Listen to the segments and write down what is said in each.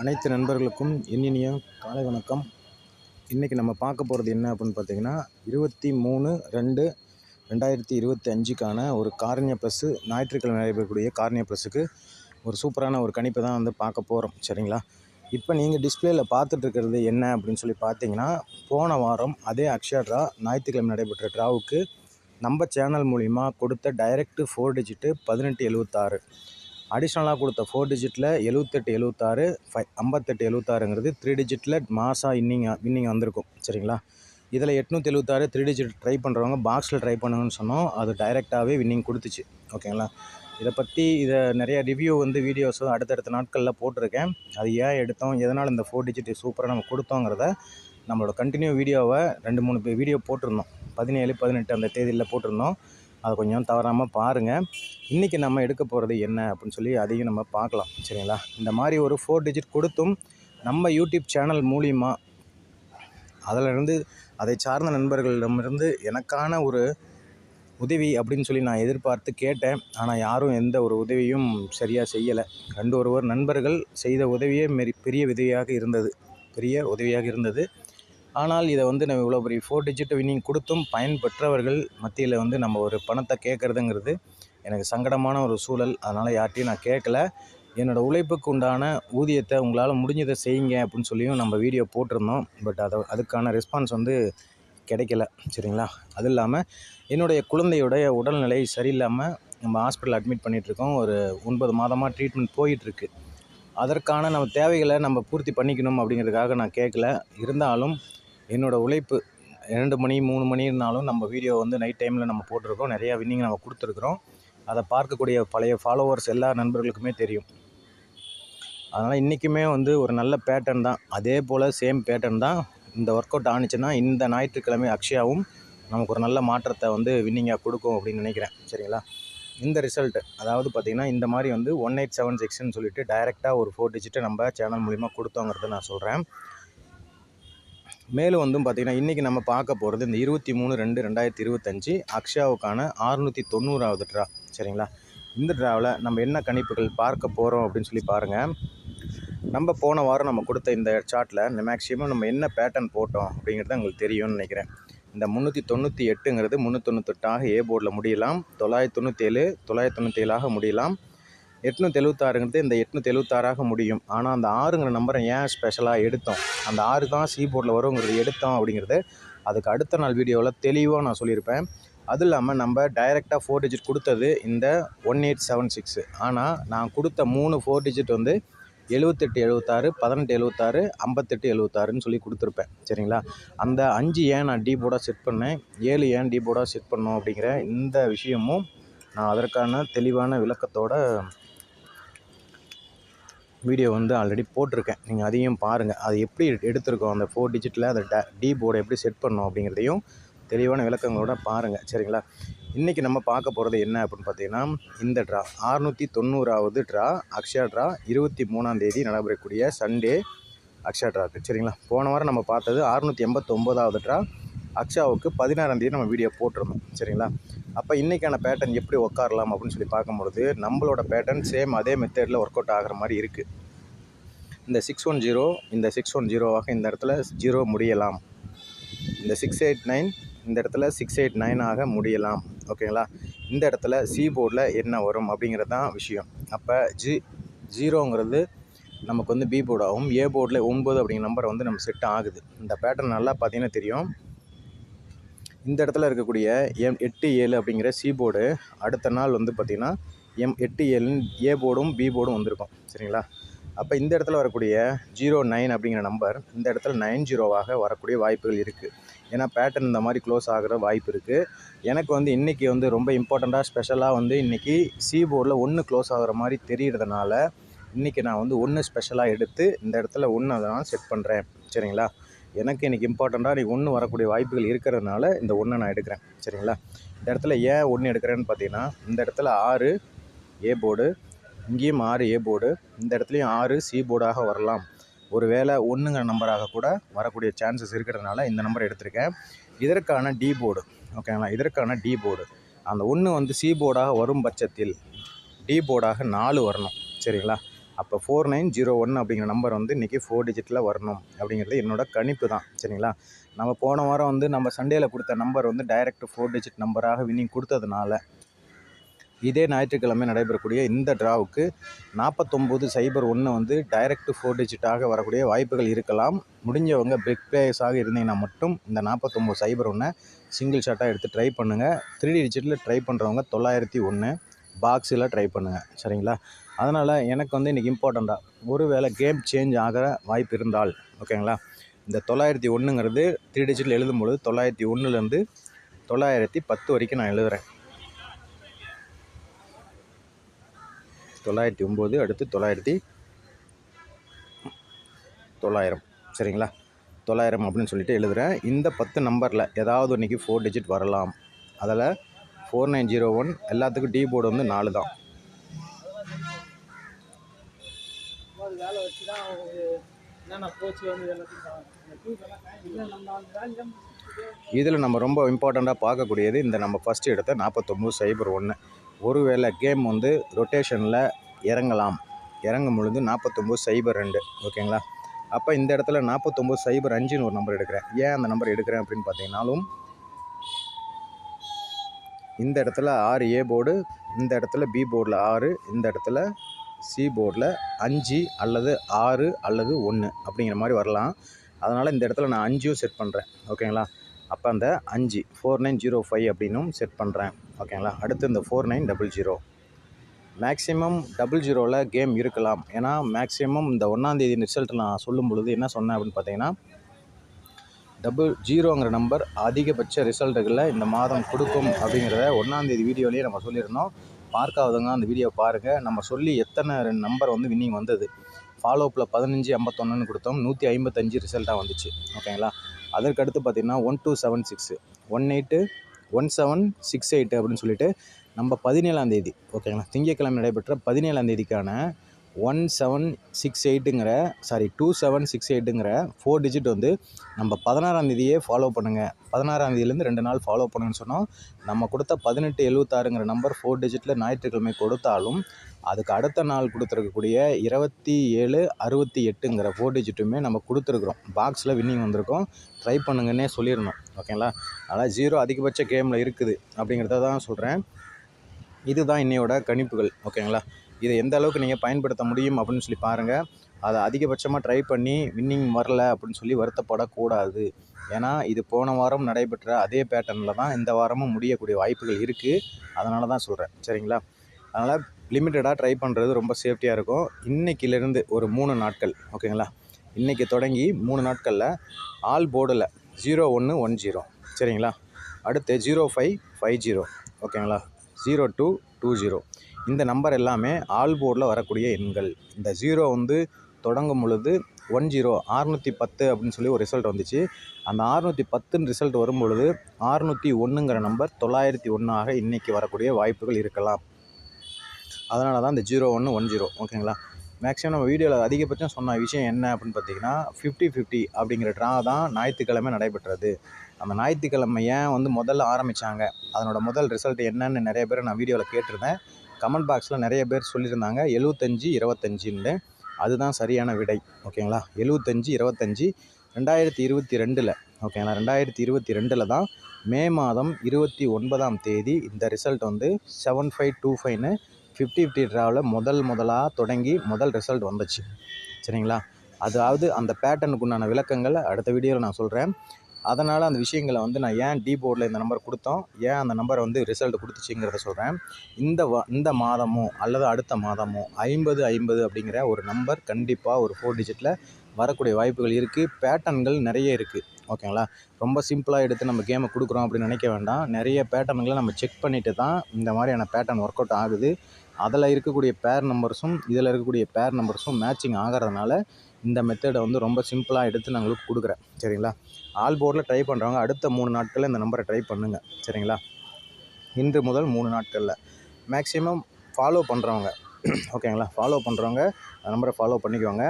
அனைத்து நண்பர்களுக்கும் இனிய காலை வணக்கம். இன்றைக்கி நம்ம பார்க்க போகிறது என்ன அப்படின்னு பார்த்தீங்கன்னா இருபத்தி மூணு ரெண்டு ரெண்டாயிரத்தி இருபத்தி அஞ்சுக்கான ஒரு காரணிய ப்ளஸ்ஸு ஞாயிற்றுக்கிழமை நடைபெறக்கூடிய காரணிய ப்ளஸ்ஸுக்கு ஒரு சூப்பரான ஒரு கணிப்பை தான் வந்து பார்க்க போகிறோம் சரிங்களா? இப்போ நீங்கள் டிஸ்பிளேயில் பார்த்துட்ருக்கிறது என்ன அப்படின்னு சொல்லி பார்த்தீங்கன்னா போன வாரம் அதே அக்ஷயா ட்ரா ஞாயிற்றுக்கிழமை நடைபெற்ற ட்ராவுக்கு நம்ம சேனல் மூலிமா கொடுத்த டைரக்ட் ஃபோர் டிஜிட்டு பதினெட்டு எழுபத்தாறு அடிஷ்னலாக கொடுத்த ஃபோர் டிஜிட்டில் எழுவத்தெட்டு எழுவத்தாறு ஃபை ஐம்பத்தெட்டு எழுவத்தாறுங்கிறது த்ரீ டிஜிட்டில் மாசாக இன்னிங் வின்னிங் வந்திருக்கும். சரிங்களா? இதில் எட்நூற்றி எழுவத்தாறு த்ரீ டிஜிட் ட்ரை பண்ணுறவங்க பாக்ஸில் ட்ரை பண்ணுங்கன்னு சொன்னோம். அது டைரெக்டாகவே வின்னிங் கொடுத்துச்சு. ஓகேங்களா? இதை பற்றி இதை நிறைய ரிவ்யூ வந்து வீடியோஸும் அடுத்தடுத்த நாட்களில் போட்டிருக்கேன். அது ஏன் எடுத்தோம்? எதனால் இந்த ஃபோர் டிஜிட் சூப்பராக நம்ம கொடுத்தோங்கிறத நம்மளோட கண்டினியூ வீடியோவை ரெண்டு மூணு வீடியோ போட்டிருந்தோம். பதினேழு பதினெட்டு அந்த தேதியில் போட்டிருந்தோம். அதை கொஞ்சம் தவறாமல் பாருங்கள் இன்றைக்கி நம்ம எடுக்க போகிறது என்ன அப்படின்னு சொல்லி அதையும் நம்ம பார்க்கலாம். சரிங்களா? இந்த மாதிரி ஒரு ஃபோர் டிஜிட் கொடுத்தும் நம்ம யூடியூப் சேனல் மூலிமா அதிலிருந்து அதை சார்ந்த நண்பர்களிடமிருந்து எனக்கான ஒரு உதவி அப்படின்னு சொல்லி நான் எதிர்பார்த்து கேட்டேன். ஆனால் யாரும் எந்த ஒரு உதவியும் சரியாக செய்யலை. ரெண்டு ஒருவர் நண்பர்கள் செய்த உதவியே மெரி பெரிய உதவியாக இருந்தது. பெரிய உதவியாக இருந்தது. ஆனால் இதை வந்து நம்ம இவ்வளோ பெரிய ஃபோர் டிஜிட் வின்னிங் கொடுத்தும் பயன்பெற்றவர்கள் மத்தியில் வந்து நம்ம ஒரு பணத்தை கேட்குறதுங்கிறது எனக்கு சங்கடமான ஒரு சூழல். அதனால் யார்ட்டையும் நான் கேட்கல. என்னோடய உழைப்புக்கு உண்டான ஊதியத்தை உங்களால் முடிஞ்சதை செய்யுங்க அப்படின்னு சொல்லியும் நம்ம வீடியோ போட்டிருந்தோம். பட் அதை அதுக்கான ரெஸ்பான்ஸ் வந்து கிடைக்கல. சரிங்களா? அது இல்லாமல் என்னுடைய குழந்தையுடைய உடல்நிலை சரியில்லாமல் நம்ம ஹாஸ்பிட்டல் அட்மிட் பண்ணிகிட்ருக்கோம் ஒரு ஒன்பது மாதமாக ட்ரீட்மெண்ட் போயிட்டுருக்கு அதற்கான நம்ம தேவைகளை நம்ம பூர்த்தி பண்ணிக்கணும் அப்படிங்கிறதுக்காக நான் கேட்கல. இருந்தாலும் என்னோடய உழைப்பு ரெண்டு மணி மூணு மணினாலும் நம்ம வீடியோ வந்து நைட் டைமில் நம்ம போட்டிருக்கோம். நிறையா வின்னிங் நம்ம கொடுத்துருக்குறோம். அதை பார்க்கக்கூடிய பழைய ஃபாலோவர்ஸ் எல்லா நண்பர்களுக்குமே தெரியும். அதனால் இன்றைக்குமே வந்து ஒரு நல்ல பேட்டர்ன் தான். அதே போல் சேம் பேட்டர்ன் தான். இந்த ஒர்க் அவுட் ஆனிச்சுன்னா இந்த ஞாயிற்றுக்கிழமை அக்ஷயாவும் நமக்கு ஒரு நல்ல மாற்றத்தை வந்து வின்னிங்காக கொடுக்கும் அப்படின்னு நினைக்கிறேன். சரிங்களா? இந்த ரிசல்ட்டு அதாவது பார்த்திங்கன்னா இந்த மாதிரி வந்து ஒன் எயிட் செவன் சிக்ஸ்னு சொல்லிட்டு டைரெக்டாக ஒரு ஃபோர் டிஜிட்டை நம்ம சேனல் மூலிமா கொடுத்தோங்கிறத நான் சொல்கிறேன் மேலும் வந்து பார்த்திங்கன்னா இன்றைக்கி நம்ம பார்க்க போகிறது இந்த இருபத்தி மூணு ரெண்டு ரெண்டாயிரத்தி இருபத்தஞ்சி அக்ஷயாவுக்கான ஆறுநூற்றி தொண்ணூறாவது ட்ரா சரிங்களா? இந்த ட்ராவில் நம்ம என்ன கணிப்புகள் பார்க்க போகிறோம் அப்படின்னு சொல்லி பாருங்கள் நம்ம போன வாரம் நம்ம கொடுத்த இந்த சார்ட்டில் இந்த மேக்ஸிமம் நம்ம என்ன பேட்டர்ன் போட்டோம் அப்படிங்கிறது உங்களுக்கு தெரியும்னு நினைக்கிறேன். இந்த முந்நூற்றி தொண்ணூற்றி எட்டுங்கிறது முந்நூற்றொண்ணூத்தெட்டாக ஏ போர்டில் முடியலாம். தொள்ளாயிரத்தி தொண்ணூற்றி ஏழு தொள்ளாயிரத்தி தொண்ணூற்றி ஏழாக முடியலாம். எட்நூற்றி எழுபத்தாறுங்கிறது இந்த எட்நூற்றி எழுபத்தாறாக முடியும். ஆனால் அந்த ஆறுங்கிற நம்பரை ஏன் ஸ்பெஷலாக எடுத்தோம்? அந்த ஆறு தான் சி போர்டில் வருங்கிறது எடுத்தோம் அப்படிங்கிறது அதுக்கு அடுத்த நாள் வீடியோவில் தெளிவாக நான் சொல்லியிருப்பேன். அதுவும் இல்லாமல் நம்ம டைரெக்டாக ஃபோர் டிஜிட் கொடுத்தது இந்த ஒன் எயிட் செவன் சிக்ஸு ஆனால் நான் கொடுத்த மூணு ஃபோர் டிஜிட் வந்து எழுபத்தெட்டு எழுபத்தாறு பதினெட்டு எழுபத்தாறு ஐம்பத்தெட்டு எழுபத்தாறுன்னு சொல்லி கொடுத்துருப்பேன். சரிங்களா? அந்த அஞ்சு ஏன் நான் டீ போர்டாக செட் பண்ணேன்? ஏழு ஏன் டீ போர்டாக செட் பண்ணோம் அப்படிங்கிற இந்த விஷயமும் நான் அதற்கான தெளிவான விளக்கத்தோட வீடியோ வந்து ஆல்ரெடி போட்டிருக்கேன். நீங்கள் அதையும் பாருங்கள் அது எப்படி எடுத்திருக்கோம்? அந்த ஃபோர் டிஜிட்டில் அந்த ட டி போர்டை எப்படி செட் பண்ணோம் அப்படிங்கிறதையும் தெளிவான விளக்கங்களோட பாருங்கள் சரிங்களா? இன்றைக்கி நம்ம பார்க்க போகிறது என்ன அப்படின்னு பார்த்தீங்கன்னா இந்த ட்ரா அறுநூற்றி தொண்ணூறாவது ட்ரா அக்ஷயா ட்ரா இருபத்தி மூணாந்தேதி நடைபெறக்கூடிய சண்டே அக்ஷா ட்ராக்கு சரிங்களா? போன வாரம் நம்ம பார்த்தது அறுநூற்றி எண்பத்தொம்போதாவது ட்ரா அக்ஷாவுக்கு பதினாறாந்தேதி நம்ம வீடியோ போட்டிருந்தோம். சரிங்களா? அப்போ இன்றைக்கான பேட்டர்ன் எப்படி உட்காரலாம் அப்படின்னு சொல்லி பார்க்கும்பொழுது நம்மளோட பேட்டர்ன் சேம் அதே மெத்தடில் ஒர்க் அவுட் ஆகிற மாதிரி இருக்குது இந்த சிக்ஸ் ஒன் ஜீரோ இந்த சிக்ஸ் ஒன் ஜீரோவாக இந்த இடத்துல ஜீரோ முடியலாம். இந்த சிக்ஸ் எயிட் நைன் இந்த இடத்துல சிக்ஸ் எயிட் நைனாக முடியலாம். ஓகேங்களா இந்த இடத்துல சி போர்டில் என்ன வரும் அப்படிங்கிறது தான் விஷயம். அப்போ ஜி ஜீரோங்கிறது நமக்கு வந்து பி போர்டாகவும் ஏ போர்டில் ஒம்பது அப்படிங்கிற நம்பர் வந்து நம்ம செட் ஆகுது. இந்த பேட்டர்ன் நல்லா பார்த்தீங்கன்னா தெரியும். இந்த இடத்துல இருக்கக்கூடிய எம் எட்டு ஏழு அப்படிங்கிற சி போர்டு அடுத்த நாள் வந்து பார்த்திங்கன்னா எம் எட்டு ஏழுன்னு ஏ போர்டும் பி போர்டும் வந்திருக்கும். சரிங்களா? அப்போ இந்த இடத்துல வரக்கூடிய ஜீரோ நைன் அப்படிங்கிற நம்பர் இந்த இடத்துல நைன் ஜீரோவாக வரக்கூடிய வாய்ப்புகள் இருக்குது ஏன்னா பேட்டர்ன் இந்த மாதிரி க்ளோஸ் ஆகிற வாய்ப்பு இருக்குது எனக்கு வந்து இன்றைக்கி வந்து ரொம்ப இம்பார்ட்டண்ட்டாக ஸ்பெஷலாக வந்து இன்றைக்கி சி போர்டில் ஒன்று க்ளோஸ் ஆகிற மாதிரி தெரிகிறதுனால இன்றைக்கி நான் வந்து ஒன்று ஸ்பெஷலாக எடுத்து இந்த இடத்துல ஒன்று அதனால் நான் செட் பண்ணுறேன் சரிங்களா? எனக்கு இன்றைக்கி இம்பார்ட்டண்ட்டாக இன்றைக்கி ஒன்று வரக்கூடிய வாய்ப்புகள் இருக்கிறதுனால இந்த ஒன்றை நான் எடுக்கிறேன். சரிங்களா? இந்த இடத்துல ஏன் ஒன்று எடுக்கிறேன்னு பார்த்தீங்கன்னா இந்த இடத்துல ஆறு ஏ போர்டு இங்கேயும் ஆறு ஏ போர்டு இந்த இடத்துலையும் ஆறு சி போர்டாக வரலாம். ஒரு வேளை ஒன்றுங்கிற நம்பராக கூட வரக்கூடிய சான்சஸ் இருக்கிறதுனால இந்த நம்பர் எடுத்திருக்கேன். இதற்கான டி போர்டு ஓகேங்களா? இதற்கான டி போர்டு. அந்த ஒன்று வந்து சி போர்டாக வரும் பட்சத்தில் டி போர்டாக நாலு வரணும். சரிங்களா? அப்போ ஃபோர் நைன் ஜீரோ ஒன் அப்படிங்கிற நம்பர் வந்து இன்றைக்கி ஃபோர் டிஜிட்டில் வரணும் அப்படிங்கிறது என்னோட கணிப்பு தான் சரிங்களா? நம்ம போன வாரம் வந்து நம்ம சண்டேயில் கொடுத்த நம்பர் வந்து டைரக்ட் ஃபோர் டிஜிட் நம்பராக வின்னிங் கொடுத்ததுனால இதே ஞாயிற்றுக்கிழமை நடைபெறக்கூடிய இந்த ட்ராவுக்கு நாற்பத்தொம்போது சைபர் ஒன்று வந்து டைரக்ட் ஃபோர் டிஜிட்டாக வரக்கூடிய வாய்ப்புகள் இருக்கலாம். முடிஞ்சவங்க பிக் பிளேயர்ஸாக இருந்தீங்கன்னா மட்டும் இந்த நாற்பத்தொம்போது சைபர் ஒன்றை சிங்கிள் ஷாட்டாக எடுத்து ட்ரை பண்ணுங்கள் த்ரீ டிஜிட்டில் ட்ரை பண்ணுறவங்க தொள்ளாயிரத்தி ஒன்று பாக்ஸில் ட்ரை பண்ணுங்கள் சரிங்களா? அதனால் எனக்கு வந்து இன்றைக்கி இம்பார்ட்டண்ட்டாக ஒரு வேளை கேம் சேஞ்ச் ஆகிற வாய்ப்பு இருந்தால் ஓகேங்களா இந்த தொள்ளாயிரத்தி ஒன்றுங்கிறது த்ரீ டிஜிட்டில் எழுதும்பொழுது தொள்ளாயிரத்தி ஒன்றுலேருந்து தொள்ளாயிரத்தி பத்து வரைக்கும் நான் எழுதுகிறேன் தொள்ளாயிரத்தி ஒம்பது அடுத்து தொள்ளாயிரத்தி தொள்ளாயிரம் சரிங்களா? தொள்ளாயிரம் அப்படின்னு சொல்லிட்டு எழுதுகிறேன் இந்த பத்து நம்பரில் ஏதாவது இன்றைக்கி ஃபோர் டிஜிட் வரலாம். அதில் ஃபோர் நைன் ஜீரோ ஒன் எல்லாத்துக்கும் டி போர்டு வந்து நாலு தான் வேலை வச்சு தான் அவங்களுக்கு என்னென்ன போச்சு வந்து எல்லாத்தையும் இதில் நம்ம ரொம்ப இம்பார்ட்டண்ட்டாக பார்க்கக்கூடியது இந்த நம்ம ஃபஸ்ட் எடுத்த நாற்பத்தொம்போது சைபர் ஒன்று ஒருவேளை கேம் வந்து ரொட்டேஷனில் இறங்கலாம். இறங்கும் பொழுது நாற்பத்தொம்போது சைபர் ரெண்டு. ஓகேங்களா அப்போ இந்த இடத்துல நாற்பத்தொம்போது சைபர் அஞ்சுன்னு ஒரு நம்பர் எடுக்கிறேன். ஏன் அந்த நம்பர் எடுக்கிறேன் அப்படின்னு பார்த்தீங்கன்னாலும் இந்த இடத்துல ஆறு ஏ போர்டு இந்த இடத்துல பி போர்டில் ஆறு இந்த இடத்துல சி போர்டில் அஞ்சு அல்லது ஆறு அல்லது ஒன்று அப்படிங்கிற மாதிரி வரலாம். அதனால் இந்த இடத்துல நான் அஞ்சும் செட் பண்ணுறேன் ஓகேங்களா? அப்போ அந்த அஞ்சு ஃபோர் நைன் ஜீரோ ஃபைவ் அப்படின்னும் செட் பண்ணுறேன் ஓகேங்களா? அடுத்து இந்த four nine double zero maximum double ஜீரோவில் கேம் இருக்கலாம். ஏன்னா மேக்ஸிமம் இந்த ஒன்றாந்தேதி ரிசல்ட் நான் சொல்லும் பொழுது என்ன சொன்னேன் அப்படின்னு பார்த்தீங்கன்னா டபுள் ஜீரோங்கிற நம்பர் அதிகபட்ச ரிசல்ட்டுகளை இந்த மாதம் கொடுக்கும் அப்படிங்கிறத ஒன்றாந்தேதி வீடியோலேயே நம்ம சொல்லியிருந்தோம். பார்க்காதவங்க அந்த வீடியோ பாருங்கள் நம்ம சொல்லி எத்தனை ரெண்டு நம்பர் வந்து வின்னிங் வந்தது? ஃபாலோப்பில் பதினஞ்சு ஐம்பத்தொன்னுன்னு கொடுத்தோம். நூற்றி ஐம்பத்தஞ்சு ரிசல்ட்டாக வந்துச்சு. ஓகேங்களா அதற்கு அடுத்து பார்த்திங்கன்னா one two seven six one eight one seven six eight அப்படின்னு சொல்லிட்டு நம்ம பதினேழாம் தேதி ஓகேங்களா திங்கட்கிழமை நடைபெற்ற பதினேழாம் தேதிக்கான ஒன் செவன் சிக்ஸ் எயிட்டுங்கிற சாரி டூ செவன் சிக்ஸ் எயிட்டுங்கிற ஃபோர் டிஜிட் வந்து நம்ம பதினாறாம் தேதியே ஃபாலோ பண்ணுங்கள் பதினாறாந்தேதியிலேருந்து ரெண்டு நாள் ஃபாலோ பண்ணுங்கன்னு சொன்னோம். நம்ம கொடுத்த பதினெட்டு எழுபத்தாறுங்கிற நம்பர் ஃபோர் டிஜிட்டில் ஞாயிற்றுக்கிழமை கொடுத்தாலும் அதுக்கு அடுத்த நாள் கொடுத்துருக்கக்கூடிய இருபத்தி ஏழு அறுபத்தி எட்டுங்கிற ஃபோர் டிஜிட்டுமே நம்ம கொடுத்துருக்குறோம். பாக்ஸில் வின்னிங் வந்திருக்கோம். ட்ரை பண்ணுங்கன்னே சொல்லிடணும். ஓகேங்களா அதனால் ஜீரோ அதிகபட்ச கேமில் இருக்குது அப்படிங்கிறத தான் சொல்கிறேன் இதுதான் இன்னையோட கணிப்புகள். ஓகேங்களா இதை எந்த அளவுக்கு நீங்கள் பயன்படுத்த முடியும் அப்படின்னு சொல்லி பாருங்கள் அதை அதிகபட்சமாக ட்ரை பண்ணி வின்னிங் வரல அப்படின்னு சொல்லி வருத்தப்படக்கூடாது. ஏன்னா இது போன வாரம் நடைபெற்ற அதே பேட்டர்னில் தான் இந்த வாரமும் முடியக்கூடிய வாய்ப்புகள் இருக்குது அதனால தான் சொல்கிறேன் சரிங்களா? அதனால் லிமிட்டடாக ட்ரை பண்ணுறது ரொம்ப சேஃப்டியாக இருக்கும். இன்றைக்கிலேருந்து ஒரு மூணு நாட்கள் ஓகேங்களா? இன்றைக்கி தொடங்கி மூணு நாட்களில் ஆல் போர்டில் ஜீரோ ஒன்று ஒன் ஜீரோ சரிங்களா? அடுத்து ஜீரோ ஃபைவ் ஃபைவ் ஜீரோ ஓகேங்களா? ஜீரோ டூ டூ ஜீரோ இந்த நம்பர் எல்லாமே ஆல் போர்டில் வரக்கூடிய எண்கள். இந்த ஜீரோ வந்து தொடங்கும் பொழுது ஒன் ஜீரோ ஆறுநூற்றி பத்து அப்படின்னு சொல்லி ஒரு ரிசல்ட் வந்துச்சு. அந்த ஆறுநூற்றி பத்துன்னு ரிசல்ட் வரும் பொழுது ஆறுநூற்றி ஒன்றுங்கிற நம்பர் தொள்ளாயிரத்தி ஒன்றாக இன்றைக்கி வரக்கூடிய வாய்ப்புகள் இருக்கலாம். அதனால தான் இந்த ஜீரோ ஒன்று ஒன் ஜீரோ. ஓகேங்களா? மேக்ஸிமம் நம்ம வீடியோவில் அதிகபட்சம் சொன்ன விஷயம் என்ன அப்படின்னு பார்த்தீங்கன்னா ஃபிஃப்டி ஃபிஃப்டி அப்படிங்கிற ட்ரா தான் ஞாயிற்றுக்கிழமை நடைபெற்றது. அந்த ஞாயிற்றுக்கிழமை ஏன் வந்து முதல்ல ஆரம்பித்தாங்க அதனோட முதல் ரிசல்ட் என்னன்னு நிறைய பேர் நான் வீடியோவில் கேட்டிருந்தேன். கமெண்ட் பாக்ஸில் நிறைய பேர் சொல்லியிருந்தாங்க. எழுபத்தஞ்சி இருபத்தஞ்சின்னு அதுதான் சரியான விடை. ஓகேங்களா? எழுபத்தஞ்சி இருபத்தஞ்சி ரெண்டாயிரத்தி இருபத்தி ரெண்டில். ஓகேங்களா? ரெண்டாயிரத்தி இருபத்தி ரெண்டில் தான் மே மாதம் இருபத்தி ஒன்பதாம் தேதி இந்த ரிசல்ட் வந்து செவன் ஃபைவ் டூ ஃபைவ்னு ஃபிஃப்டி ஃபிஃப்டி ட்ராவில் முதல் முதலாக தொடங்கி முதல் ரிசல்ட் வந்துச்சு. சரிங்களா? அதாவது அந்த பேட்டனுக்குண்டான விளக்கங்களை விளக்கங்கள் அடுத்த வீடியோவில் நான் சொல்கிறேன் அதனால் அந்த விஷயங்களை வந்து நான் ஏன் டி போர்டில் இந்த நம்பர் கொடுத்தோம்? ஏன் அந்த நம்பரை வந்து ரிசல்ட் கொடுத்துச்சிங்கிறத சொல்கிறேன் இந்த வ இந்த மாதமோ அல்லது அடுத்த மாதமோ ஐம்பது ஐம்பது அப்படிங்கிற ஒரு நம்பர் கண்டிப்பாக ஒரு ஃபோர் டிஜிட்டில் வரக்கூடிய வாய்ப்புகள் இருக்குது பேட்டர்ன்கள் நிறைய இருக்குது ஓகேங்களா ரொம்ப சிம்பிளாக எடுத்து நம்ம கேமை கொடுக்குறோம் அப்படின்னு நினைக்க வேண்டாம். நிறைய பேட்டர்ன்களை நம்ம செக் பண்ணிவிட்டு தான் இந்த மாதிரியான பேட்டர்ன் ஒர்க் அவுட் ஆகுது. அதில் இருக்கக்கூடிய பேர் நம்பர்ஸும் இதில் இருக்கக்கூடிய பேர் நம்பர்ஸும் மேட்சிங் ஆகிறதுனால இந்த மெத்தடை வந்து ரொம்ப சிம்பிளாக எடுத்து நான் உங்களுக்கு கொடுக்குறேன். சரிங்களா? ஆல் போர்டில் ட்ரை பண்ணுறவங்க அடுத்த மூணு நாட்களில் இந்த நம்பரை ட்ரை பண்ணுங்கள் சரிங்களா? இன்று முதல் மூணு நாட்களில். மேக்ஸிமம் ஃபாலோ பண்ணுறவங்க. ஓகேங்களா? ஃபாலோ பண்ணுறவங்க அந்த நம்பரை ஃபாலோ பண்ணிக்கோங்க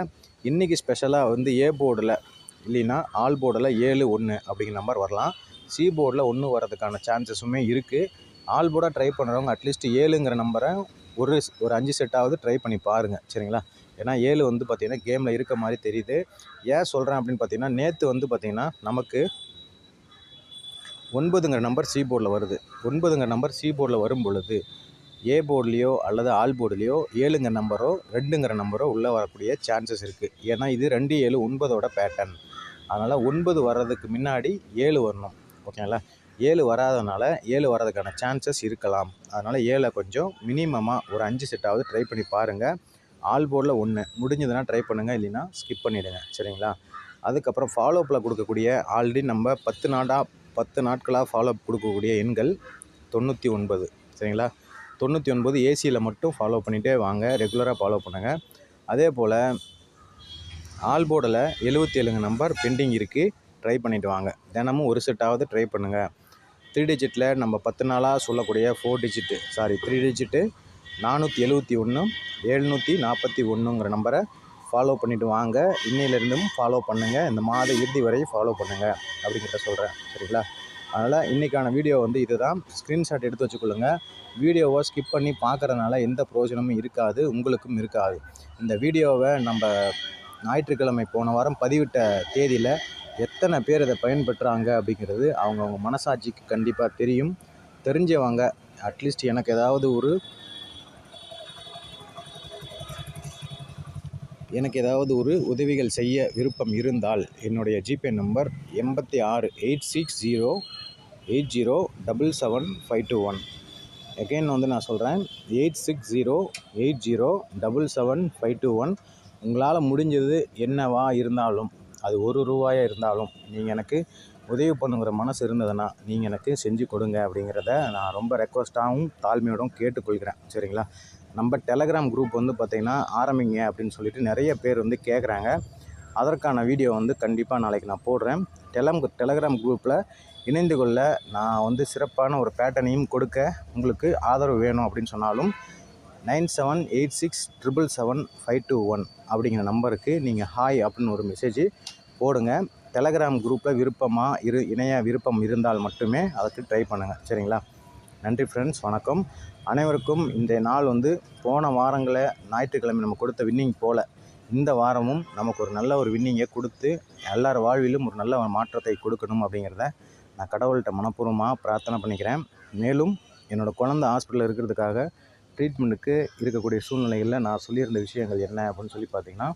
இன்றைக்கி ஸ்பெஷலாக வந்து ஏ போர்டில் இல்லைன்னா ஆல் போர்டில் ஏழு ஒன்று அப்படிங்கிற நம்பர் வரலாம். சி போர்டில் ஒன்று வரதுக்கான சான்சஸுமே இருக்குது ஆல் போர்டாக ட்ரை பண்ணுறவங்க அட்லீஸ்ட் ஏழுங்கிற நம்பரை ஒரு ஒரு அஞ்சு செட்டாவது ட்ரை பண்ணி பாருங்கள் சரிங்களா? ஏன்னா ஏழு வந்து பார்த்திங்கன்னா கேமில் இருக்க மாதிரி தெரியுது. ஏன் சொல்கிறேன் அப்படின்னு பார்த்தீங்கன்னா நேற்று வந்து பார்த்திங்கன்னா நமக்கு ஒன்பதுங்கிற நம்பர் சி போர்டில் வருது. ஒன்பதுங்கிற நம்பர் சி போர்டில் வரும் பொழுது ஏ போர்ட்லேயோ அல்லது ஆல் போர்டுலேயோ ஏழுங்க நம்பரோ ரெண்டுங்கிற நம்பரோ உள்ளே வரக்கூடிய சான்சஸ் இருக்குது ஏன்னா இது ரெண்டு ஏழு ஒன்பதோட பேட்டர்ன் அதனால் ஒன்பது வர்றதுக்கு முன்னாடி ஏழு வரணும். ஓகேங்களா ஏழு வராதனால ஏழு வர்றதுக்கான சான்சஸ் இருக்கலாம். அதனால் ஏழை கொஞ்சம் மினிமமாக ஒரு அஞ்சு செட்டாவது ட்ரை பண்ணி பாருங்கள் ஆல் போர்டில் ஒன்று. முடிஞ்சதுன்னா ட்ரை பண்ணுங்கள் இல்லைன்னா ஸ்கிப் பண்ணிவிடுங்க சரிங்களா? அதுக்கப்புறம் ஃபாலோப்பில் கொடுக்கக்கூடிய ஆல்ரெடி நம்ம பத்து நாடாக பத்து நாட்களாக ஃபாலோ கொடுக்கக்கூடிய எண்கள் தொண்ணூற்றி ஒன்பது. சரிங்களா? தொண்ணூற்றி ஒன்பது ஏசியில் மட்டும் ஃபாலோ பண்ணிகிட்டே வாங்க. ரெகுலராக ஃபாலோ பண்ணுங்கள் அதே போல் ஆல் போர்டில் எழுபத்தி ஏழுங்க நம்பர் பெண்டிங் இருக்குது ட்ரை பண்ணிவிட்டு வாங்க. தினமும் ஒரு செட்டாவது ட்ரை பண்ணுங்கள் த்ரீ டிஜிட்டில் நம்ம பத்து நாளாக சொல்லக்கூடிய four digit sorry three digit நானூற்றி எழுபத்தி ஒன்று எழுநூற்றி நாற்பத்தி ஒன்றுங்கிற நம்பரை ஃபாலோ பண்ணிவிட்டு வாங்க. இன்னையிலேருந்தும் ஃபாலோ பண்ணுங்கள் இந்த மாத இறுதி வரையும் ஃபாலோ பண்ணுங்கள் அப்படிங்கிட்ட சொல்கிறேன் சரிங்களா? அதனால் இன்றைக்கான வீடியோ வந்து இது தான் ஸ்க்ரீன்ஷாட் எடுத்து வச்சுக்கொள்ளுங்க. வீடியோவை ஸ்கிப் பண்ணி பார்க்குறதுனால எந்த பிரயோஜனமும் இருக்காது உங்களுக்கும் இருக்காது. இந்த வீடியோவை நம்ம ஞாயிற்றுக்கிழமை போன வாரம் பதிவிட்ட தேதியில் எத்தனை பேர் இதை பயன்பெற்றாங்க அப்படிங்கிறது அவங்கவுங்க மனசாட்சிக்கு கண்டிப்பாக தெரியும். தெரிஞ்சவங்க அட்லீஸ்ட் எனக்கு ஏதாவது ஒரு எனக்கு ஏதாவது ஒரு உதவிகள் செய்ய விருப்பம் இருந்தால் என்னுடைய ஜிபே நம்பர் எண்பத்தி ஆறு eight six zero eight zero double seven five two one. Again வந்து நான் சொல்கிறேன் eight six zero eight zero double seven five two one. உங்களால் முடிஞ்சது என்னவா இருந்தாலும் அது ஒரு ரூபாயாக இருந்தாலும் நீங்கள் எனக்கு உதவி பண்ணுங்கிற மனசு இருந்ததுன்னா நீங்கள் எனக்கு செஞ்சு கொடுங்க அப்படிங்கிறத நான் ரொம்ப ரெக்வஸ்ட்டாகவும் தாழ்மையோடும் கேட்டுக்கொள்கிறேன். சரிங்களா? நம்ம டெலகிராம் குரூப் வந்து பார்த்திங்கன்னா ஆரம்பிங்க அப்படின்னு சொல்லிட்டு நிறைய பேர் வந்து கேட்குறாங்க அதற்கான வீடியோ வந்து கண்டிப்பாக நாளைக்கு நான் போடுறேன். டெலம் டெலகிராம் குரூப்பில் இணைந்து கொள்ள நான் வந்து சிறப்பான ஒரு பேட்டர்னையும் கொடுக்க உங்களுக்கு ஆதரவு வேணும் அப்படின்னு சொன்னாலும் nine seven eight six triple seven five two one அப்படிங்கிற நம்பருக்கு நீங்கள் ஹாய் அப்படின்னு ஒரு மெசேஜ் போடுங்க. டெலகிராம் குரூப்பில் விருப்பமாக இரு இணைய விருப்பம் இருந்தால் மட்டுமே அதுக்கு ட்ரை பண்ணுங்கள் சரிங்களா? நன்றி ஃப்ரெண்ட்ஸ் வணக்கம். அனைவருக்கும் இந்த நாள் வந்து போன வாரங்களில் ஞாயிற்றுக்கிழமை நம்ம கொடுத்த வின்னிங் போல். இந்த வாரமும் நமக்கு ஒரு நல்ல ஒரு வின்னிங்கை கொடுத்து எல்லார் வாழ்விலும் ஒரு நல்ல மாற்றத்தை கொடுக்கணும் அப்படிங்கிறத நான் கடவுள்கிட்ட மனப்பூர்வமாக பிரார்த்தனை பண்ணிக்கிறேன். மேலும் என்னோடய குழந்த ஹாஸ்பிட்டலில் இருக்கிறதுக்காக ட்ரீட்மெண்ட்டுக்கு இருக்கக்கூடிய சூழ்நிலைகளில் நான் சொல்லியிருந்த விஷயங்கள் என்ன அப்படின்னு சொல்லி பார்த்தீங்கன்னா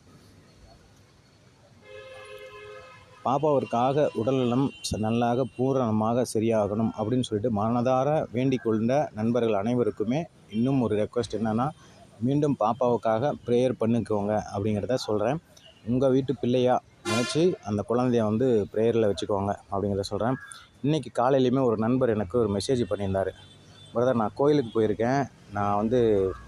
பாப்பாவிற்காக உடல்நலம் ச- நல்லாக பூரணமாக சரியாகணும் அப்படின்னு சொல்லிட்டு மனதார வேண்டிக் கொண்ட நண்பர்கள் அனைவருக்குமே இன்னும் ஒரு ரெக்வஸ்ட் என்னென்னா மீண்டும் பாப்பாவுக்காக ப்ரேயர் பண்ணிக்கோங்க அப்படிங்கிறத சொல்கிறேன் உங்கள் வீட்டு பிள்ளையாக நினச்சி அந்த குழந்தைய வந்து ப்ரேயரில் வச்சுக்கோங்க அப்படிங்கிறத சொல்கிறேன் இன்றைக்கி காலையிலையுமே ஒரு நண்பர் எனக்கு ஒரு மெசேஜ் பண்ணியிருந்தார். பிரதர் நான் கோயிலுக்கு போயிருக்கேன். நான் வந்து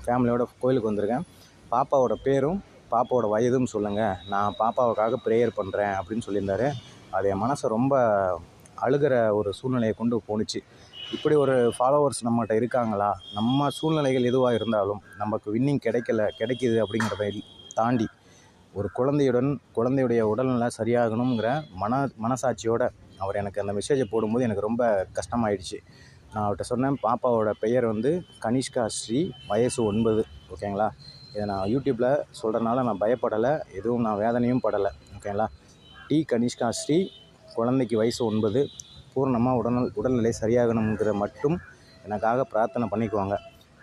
ஃபேமிலியோட கோயிலுக்கு வந்திருக்கேன். பாப்பாவோட பேரும் பாப்பாவோட வயதும் சொல்லுங்கள் நான் பாப்பாவுக்காக ப்ரேயர் பண்ணுறேன் அப்படின்னு சொல்லியிருந்தாரு. அது என் மனசை ரொம்ப அழுகிற ஒரு சூழ்நிலையை கொண்டு போணுச்சு. இப்படி ஒரு ஃபாலோவர்ஸ் நம்மகிட்ட இருக்காங்களா? நம்ம சூழ்நிலைகள் எதுவாக இருந்தாலும் நமக்கு வின்னிங் கிடைக்கல கிடைக்கிது அப்படிங்கிறத தாண்டி ஒரு குழந்தையுடன் குழந்தையுடைய உடல்நிலை சரியாகணுங்கிற மன மனசாட்சியோடு அவர் எனக்கு அந்த மெசேஜை போடும்போது எனக்கு ரொம்ப கஷ்டமாயிடுச்சு. நான் அவர்கிட்ட சொன்னேன் பாப்பாவோட பெயர் வந்து கனிஷ்கா ஸ்ரீ வயசு ஒன்பது. ஓகேங்களா? இதை நான் யூடியூப்பில் சொல்கிறனால நான் பயப்படலை எதுவும் நான் வேதனையும் படலை. ஓகேங்களா டி. கனிஷ்கா ஸ்ரீ குழந்தைக்கு வயசு ஒன்பது பூர்ணமாக உடல் உடல்நிலை சரியாகணுங்கிற மட்டும் எனக்காக பிரார்த்தனை பண்ணிக்குவாங்க.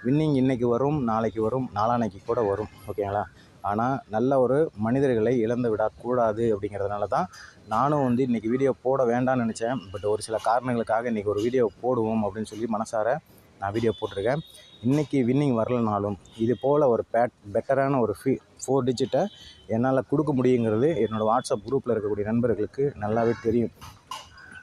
வின்னிங் இன்றைக்கி வரும் நாளைக்கு வரும் நாளான்னைக்கு கூட வரும். ஓகேங்களா ஆனால் நல்ல ஒரு மனிதர்களை இழந்து விடக்கூடாது அப்படிங்கிறதுனால தான் நானும் வந்து இன்றைக்கி வீடியோ போட வேண்டாம்னு நினச்சேன். பட் ஒரு சில காரணங்களுக்காக இன்றைக்கி ஒரு வீடியோ போடுவோம் அப்படின்னு சொல்லி மனசார நான் வீடியோ போட்டிருக்கேன். இன்றைக்கி வின்னிங் வரலனாலும் இது போல் ஒரு பேட் பெட்டரான ஒரு ஃபீ ஃபோர் டிஜிட்டை என்னால் கொடுக்க முடியுங்கிறது என்னோடய வாட்ஸ்அப் குரூப்பில் இருக்கக்கூடிய நண்பர்களுக்கு நல்லாவே தெரியும்.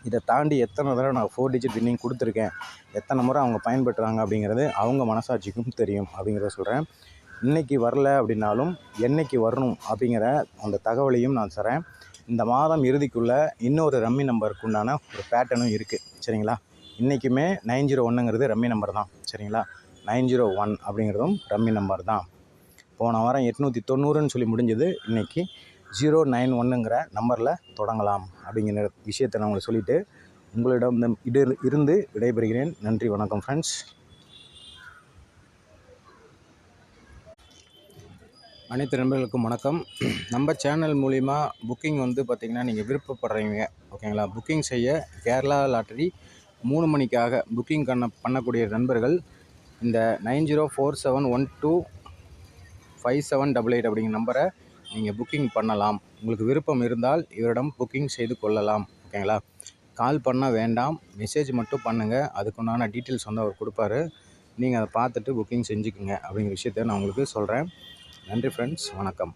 இதை தாண்டி எத்தனை தடவை நான் ஃபோர் டிஜிட் வின்னிங் கொடுத்துருக்கேன் எத்தனை முறை அவங்க பயன்பெற்றாங்க அப்படிங்கிறது அவங்க மனசாட்சிக்கும் தெரியும் அப்படிங்கிறத சொல்கிறேன் இன்றைக்கி வரல அப்படின்னாலும் என்னைக்கு வரணும் அப்படிங்கிற அந்த தகவலையும் நான் தரேன் இந்த மாதம் இறுதிக்குள்ளே இன்னொரு ரம்மி நம்பருக்கு உண்டான ஒரு பேட்டர்னும் இருக்குது சரிங்களா? இன்றைக்குமே நைன் ஜீரோ ஒன்றுங்கிறது ரம்மி நம்பர் தான் சரிங்களா? நைன் ஜீரோ ஒன் அப்படிங்கிறதும் ரம்மி நம்பர் தான். போன வாரம் எட்நூற்றி தொண்ணூறுன்னு சொல்லி முடிஞ்சது இன்றைக்கி ஜீரோ நைன் ஒன்றுங்கிற நம்பரில் தொடங்கலாம் அப்படிங்கிற விஷயத்தை நான் உங்களுக்கு சொல்லிவிட்டு உங்களிடம் இடு இருந்து விடைபெறுகிறேன். நன்றி வணக்கம் ஃப்ரெண்ட்ஸ் அனைத்து நண்பர்களுக்கும் வணக்கம். நம்ம சேனல் மூலிமா புக்கிங் வந்து பார்த்திங்கன்னா நீங்கள் விருப்பப்படுறீங்க ஓகேங்களா புக்கிங் செய்ய கேரளா லாட்டரி மூணு மணிக்காக புக்கிங் பண்ண பண்ணக்கூடிய நண்பர்கள் இந்த nine zero four seven one two five seven double eight அப்படிங்கிற நம்பரை நீங்கள் புக்கிங் பண்ணலாம். உங்களுக்கு விருப்பம் இருந்தால் இவரிடம் புக்கிங் செய்து கொள்ளலாம். ஓகேங்களா கால் பண்ண வேண்டாம். மெசேஜ் மட்டும் பண்ணுங்கள் அதுக்குண்டான டீட்டெயில்ஸ் வந்து அவர் கொடுப்பாரு. நீங்கள் அதை பார்த்துட்டு புக்கிங் செஞ்சுக்குங்க. அப்படிங்கிற விஷயத்த நான் உங்களுக்கு சொல்கிறேன் நன்றி ஃப்ரெண்ட்ஸ் வணக்கம்.